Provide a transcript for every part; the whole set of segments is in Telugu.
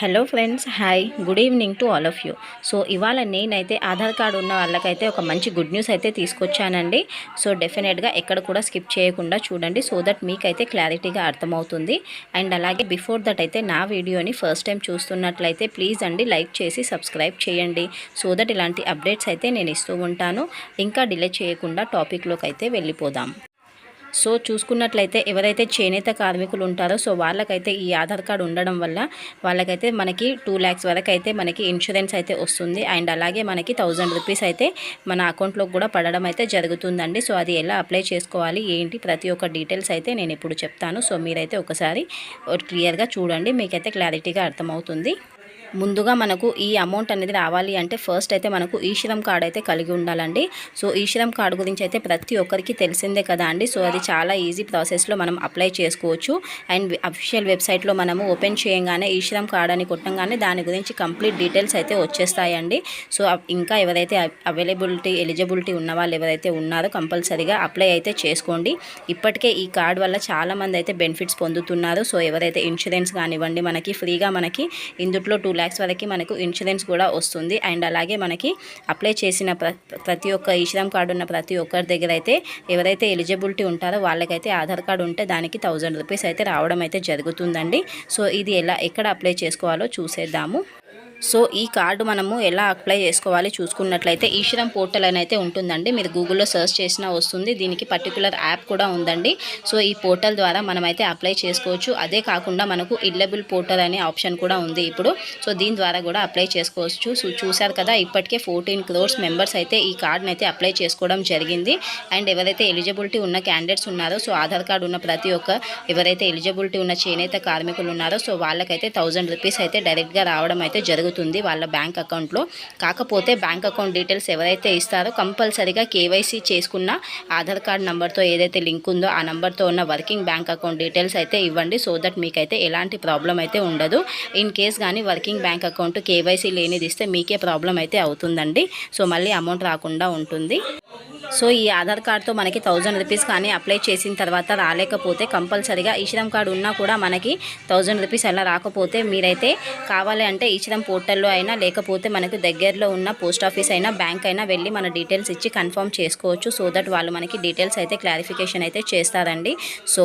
Hello friends hi good evening to all of you so ఇవాళ నేనైతే ఆధార్ కార్డు ఉన్న వాళ్ళకైతే ఒక మంచి గుడ్ న్యూస్ అయితే తీసుకొచ్చానండి. సో డెఫినెట్గా ఎక్కడ కూడా స్కిప్ చేయకుండా చూడండి సో దట్ మీకైతే క్లారిటీగా అర్థమవుతుంది. అండ్ అలాగే బిఫోర్ దట్ అయితే నా వీడియోని ఫస్ట్ టైం చూస్తున్నట్లయితే ప్లీజ్ అండి లైక్ చేసి సబ్స్క్రైబ్ చేయండి. సో దట్ ఇలాంటి అప్డేట్స్ అయితే నేను ఇస్తూ ఉంటాను. ఇంకా డిలే చేయకుండా టాపిక్లోకి అయితే వెళ్ళిపోదాం. సో చూసుకున్నట్లయితే ఎవరైతే చేనేత కార్మికులు ఉంటారో సో వాళ్ళకైతే ఈ ఆధార్ కార్డు ఉండడం వల్ల వాళ్ళకైతే మనకి టూ ల్యాక్స్ వరకు అయితే మనకి ఇన్సూరెన్స్ అయితే వస్తుంది. అండ్ అలాగే మనకి థౌజండ్ రూపీస్ అయితే మన అకౌంట్లో కూడా పడడం అయితే జరుగుతుందండి. సో అది ఎలా అప్లై చేసుకోవాలి ఏంటి ప్రతి ఒక్క డీటెయిల్స్ అయితే నేను ఇప్పుడు చెప్తాను. సో మీరైతే ఒకసారి క్లియర్గా చూడండి మీకైతే క్లారిటీగా అర్థమవుతుంది. ముందుగా మనకు ఈ అమౌంట్ అనేది రావాలి అంటే ఫస్ట్ అయితే మనకు ఈశ్వరం కార్డ్ అయితే కలిగి ఉండాలండి. సో ఈశ్వరం కార్డు గురించి అయితే ప్రతి ఒక్కరికి తెలిసిందే కదా అండి. సో అది చాలా ఈజీ ప్రాసెస్లో మనం అప్లై చేసుకోవచ్చు. అండ్ అఫీషియల్ వెబ్సైట్లో మనము ఓపెన్ చేయగానే ఈశ్వరం కార్డ్ అని కొట్టంగానే దాని గురించి కంప్లీట్ డీటెయిల్స్ అయితే వచ్చేస్తాయండి. సో ఇంకా ఎవరైతే అవైలబిలిటీ ఎలిజిబిలిటీ ఉన్న వాళ్ళు ఎవరైతే ఉన్నారో కంపల్సరీగా అప్లై అయితే చేసుకోండి. ఇప్పటికే ఈ కార్డ్ వల్ల చాలామంది అయితే బెనిఫిట్స్ పొందుతున్నారు. సో ఎవరైతే ఇన్సూరెన్స్ కానివ్వండి మనకి ఫ్రీగా మనకి ఇందుట్లో టూ ల్యాక్స్ వరకు మనకు ఇన్సూరెన్స్ కూడా వస్తుంది. అండ్ అలాగే మనకి అప్లై చేసిన ప్రతి ఒక్క ఈశ్రమ్ కార్డు ఉన్న ప్రతి ఒక్కరి దగ్గర అయితే ఎవరైతే ఎలిజిబిలిటీ ఉంటారో వాళ్ళకైతే ఆధార్ కార్డు ఉంటే దానికి థౌజండ్ రూపీస్ అయితే రావడం అయితే జరుగుతుందండి. సో ఇది ఎలా ఎక్కడ అప్లై చేసుకోవాలో చూసేద్దాము. సో ఈ కార్డు మనము ఎలా అప్లై చేసుకోవాలి చూసుకున్నట్లయితే ఈశ్వరం పోర్టల్ అని అయితే ఉంటుందండి. మీరు గూగుల్లో సర్చ్ చేసినా వస్తుంది. దీనికి పర్టికులర్ యాప్ కూడా ఉందండి. సో ఈ పోర్టల్ ద్వారా మనమైతే అప్లై చేసుకోవచ్చు. అదే కాకుండా మనకు ఇల్లబుల్ పోర్టల్ అనే ఆప్షన్ కూడా ఉంది ఇప్పుడు. సో దీని ద్వారా కూడా అప్లై చేసుకోవచ్చు. సో చూశారు కదా ఇప్పటికే ఫోర్టీన్ క్రోర్స్ మెంబర్స్ అయితే ఈ కార్డుని అయితే అప్లై చేసుకోవడం జరిగింది. అండ్ ఎవరైతే ఎలిజిబిలిటీ ఉన్న క్యాండిడేట్స్ ఉన్నారో సో ఆధార్ కార్డు ఉన్న ప్రతి ఒక్క ఎవరైతే ఎలిజిబిలిటీ ఉన్న చేనేత కార్మికులు ఉన్నారో సో వాళ్ళకైతే థౌజండ్ రూపీస్ అయితే డైరెక్ట్గా రావడం అయితే జరుగుతుంది. జరుగుతుంది వాళ్ళ బ్యాంక్ అకౌంట్లో. కాకపోతే బ్యాంక్ అకౌంట్ డీటెయిల్స్ ఎవరైతే ఇస్తారో కంపల్సరీగా కేవైసీ చేసుకున్న ఆధార్ కార్డ్ నెంబర్తో ఏదైతే లింక్ ఉందో ఆ నెంబర్తో ఉన్న వర్కింగ్ బ్యాంక్ అకౌంట్ డీటెయిల్స్ అయితే ఇవ్వండి. సో దట్ మీకైతే ఎలాంటి ప్రాబ్లం అయితే ఉండదు. ఇన్ కేస్ కానీ వర్కింగ్ బ్యాంక్ అకౌంట్ కేవైసీ లేనిది ఇస్తే మీకే ప్రాబ్లం అయితే అవుతుందండి. సో మళ్ళీ అమౌంట్ రాకుండా ఉంటుంది. సో ఈ ఆధార్ కార్డ్తో మనకి థౌజండ్ రూపీస్ కానీ అప్లై చేసిన తర్వాత రాలేకపోతే కంపల్సరీగా ఈశ్రమ్ కార్డు ఉన్నా కూడా మనకి థౌజండ్ రూపీస్ అలా రాకపోతే మీరైతే కావాలి అంటే ఈశ్రమ్ పోర్టల్లో అయినా లేకపోతే మనకు దగ్గరలో ఉన్న పోస్ట్ ఆఫీస్ అయినా బ్యాంక్ అయినా వెళ్ళి మన డీటెయిల్స్ ఇచ్చి కన్ఫర్మ్ చేసుకోవచ్చు సో దట్ వాళ్ళు మనకి డీటెయిల్స్ అయితే క్లారిఫికేషన్ అయితే చేస్తారండి. So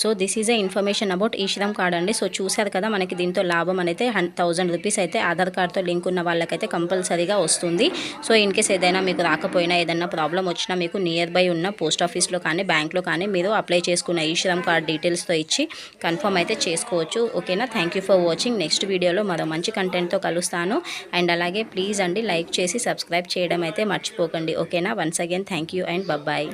so this is a information about E-Shram card అండి. సో చూశారు కదా మనకి దీంతో లాభం అయితే థౌజండ్ రూపీస్ అయితే ఆధార్ కార్డ్తో లింక్ ఉన్న వాళ్ళకైతే కంపల్సరీగా వస్తుంది. సో ఇన్ కేస్ ఏదైనా మీకు రాకపోయినా ఏదైనా ప్రాబ్లం వచ్చినా మీకు నియర్ బై ఉన్న పోస్ట్ ఆఫీస్లో కానీ బ్యాంక్లో కానీ మీరు అప్లై చేసుకున్న ఈశ్రమ్ కార్డ్ డీటెయిల్స్తో ఇచ్చి కన్ఫర్మ్ అయితే చేసుకోవచ్చు. ఓకేనా థ్యాంక్ ఫర్ వాచింగ్ నెక్స్ట్ వీడియోలో మరో మంచి కంటెంట్తో కలుస్తాను. అండ్ అలాగే ప్లీజ్ అండి లైక్ చేసి సబ్స్క్రైబ్ చేయడం అయితే మర్చిపోకండి. ఓకేనా once again thank and bye